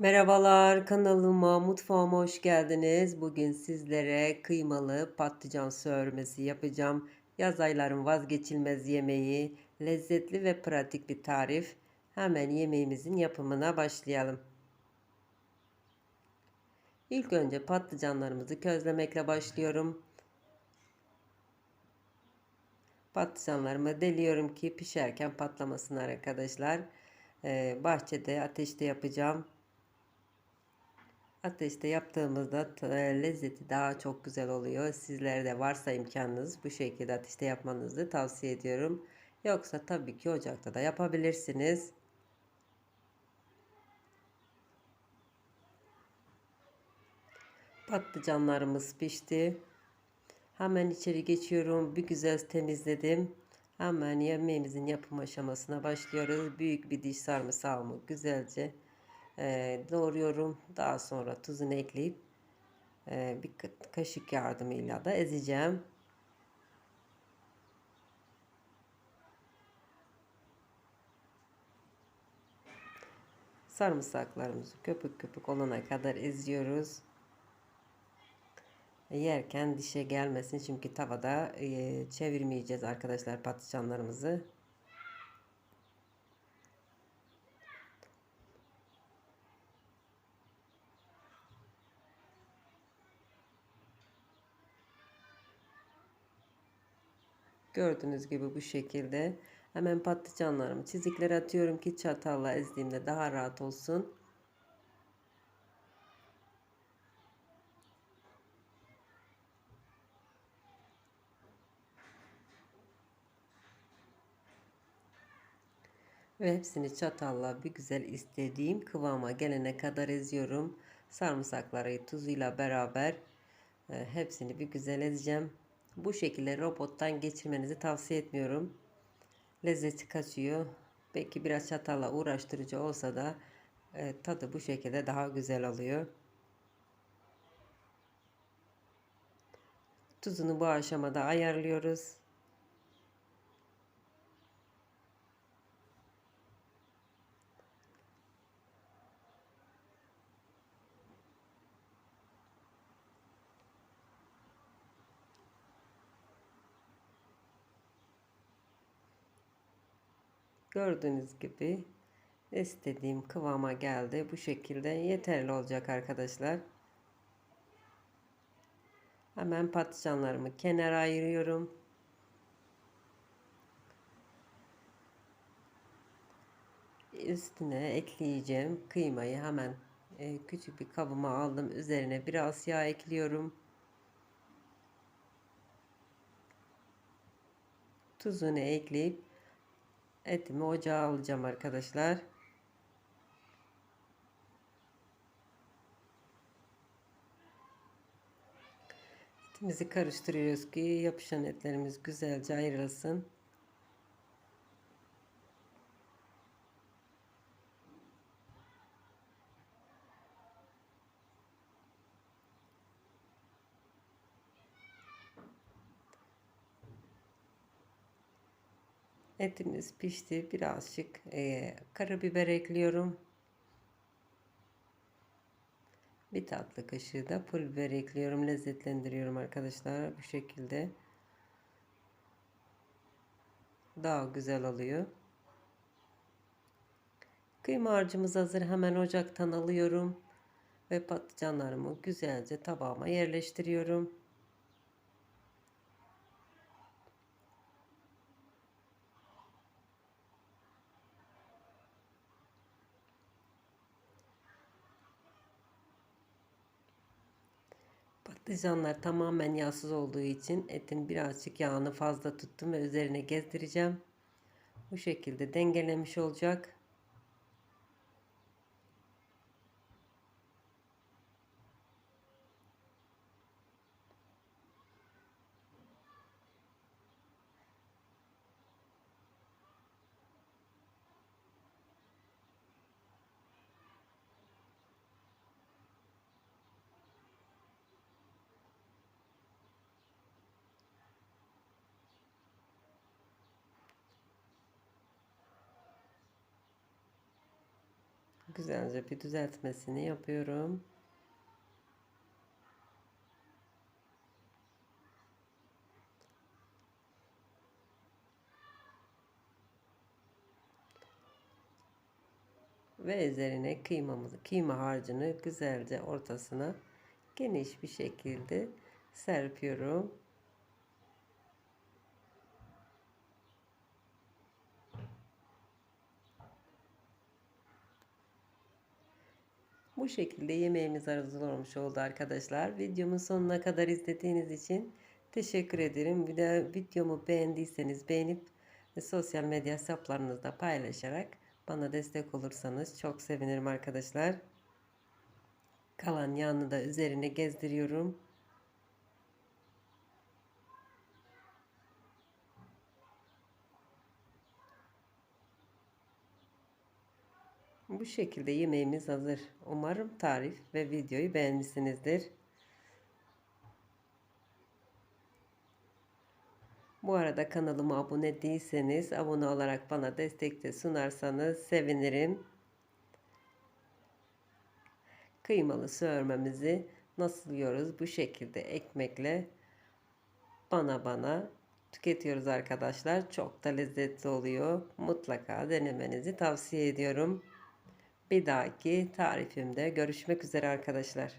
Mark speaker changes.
Speaker 1: Merhabalar, kanalıma, mutfağıma hoş geldiniz. Bugün sizlere kıymalı patlıcan sörmesi yapacağım. Yaz ayların vazgeçilmez yemeği, lezzetli ve pratik bir tarif. Hemen yemeğimizin yapımına başlayalım. İlk önce patlıcanlarımızı közlemekle başlıyorum. Patlıcanlarımı deliyorum ki pişerken patlamasın arkadaşlar. Ee, bahçede ateşte yapacağım. Ateşte yaptığımızda e, lezzeti daha çok güzel oluyor. Sizlere de varsa imkanınız bu şekilde ateşte yapmanızı tavsiye ediyorum. Yoksa tabii ki ocakta da yapabilirsiniz. Patlıcanlarımız pişti. Hemen içeri geçiyorum. Bir güzel temizledim. Hemen yemeğimizin yapım aşamasına başlıyoruz. Büyük bir diş sarımsağımı güzelce e, doğruyorum. Daha sonra tuzunu ekleyip e, bir kaşık yardımıyla da ezeceğim. Sarımsaklarımızı köpük köpük olana kadar eziyoruz. Yerken dişe gelmesin çünkü tavada e, çevirmeyeceğiz arkadaşlar patlıcanlarımızı. Gördüğünüz gibi bu şekilde. Hemen patlıcanlarımı çizikler atıyorum ki çatalla ezdiğimde daha rahat olsun. Ve hepsini çatalla bir güzel istediğim kıvama gelene kadar eziyorum. Sarımsakları tuzuyla beraber e, hepsini bir güzel ezeceğim. Bu şekilde robottan geçirmenizi tavsiye etmiyorum. Lezzeti kaçıyor. Belki biraz çatalla uğraştırıcı olsa da e, tadı bu şekilde daha güzel oluyor. Tuzunu bu aşamada ayarlıyoruz. Gördüğünüz gibi istediğim kıvama geldi. Bu şekilde yeterli olacak arkadaşlar. Hemen patlıcanlarımı kenara ayırıyorum. Üstüne ekleyeceğim kıymayı hemen e, küçük bir kabıma aldım. Üzerine biraz yağ ekliyorum. Tuzunu ekleyip etimi ocağa alacağım arkadaşlar. Etimizi karıştırıyoruz ki yapışan etlerimiz güzelce ayrılsın. Etimiz pişti. Birazcık e, karabiber ekliyorum. Bir tatlı kaşığı da pul biber ekliyorum. Lezzetlendiriyorum arkadaşlar. Bu şekilde. Daha güzel oluyor. Kıyma harcımız hazır. Hemen ocaktan alıyorum. Ve patlıcanlarımı güzelce tabağıma yerleştiriyorum. Patlıcanlar tamamen yağsız olduğu için etin birazcık yağını fazla tuttum ve üzerine gezdireceğim. Bu şekilde dengelemiş olacak. Güzelce bir düzeltmesini yapıyorum. Ve üzerine kıymamızı, kıyma harcını güzelce ortasına geniş bir şekilde serpiyorum. Bu şekilde yemeğimiz hazır olmuş oldu arkadaşlar. Videomun sonuna kadar izlediğiniz için teşekkür ederim. Bir de videomu beğendiyseniz beğenip ve sosyal medya hesaplarınızda paylaşarak bana destek olursanız çok sevinirim arkadaşlar. Kalan yağını da üzerine gezdiriyorum. Bu şekilde yemeğimiz hazır. Umarım tarif ve videoyu beğenmişsinizdir. Bu arada kanalıma abone değilseniz abone olarak bana destek de sunarsanız sevinirim. Kıymalı söğürmemizi nasıl yiyoruz? Bu şekilde ekmekle bana bana tüketiyoruz arkadaşlar. Çok da lezzetli oluyor. Mutlaka denemenizi tavsiye ediyorum. Bir dahaki tarifimde görüşmek üzere arkadaşlar.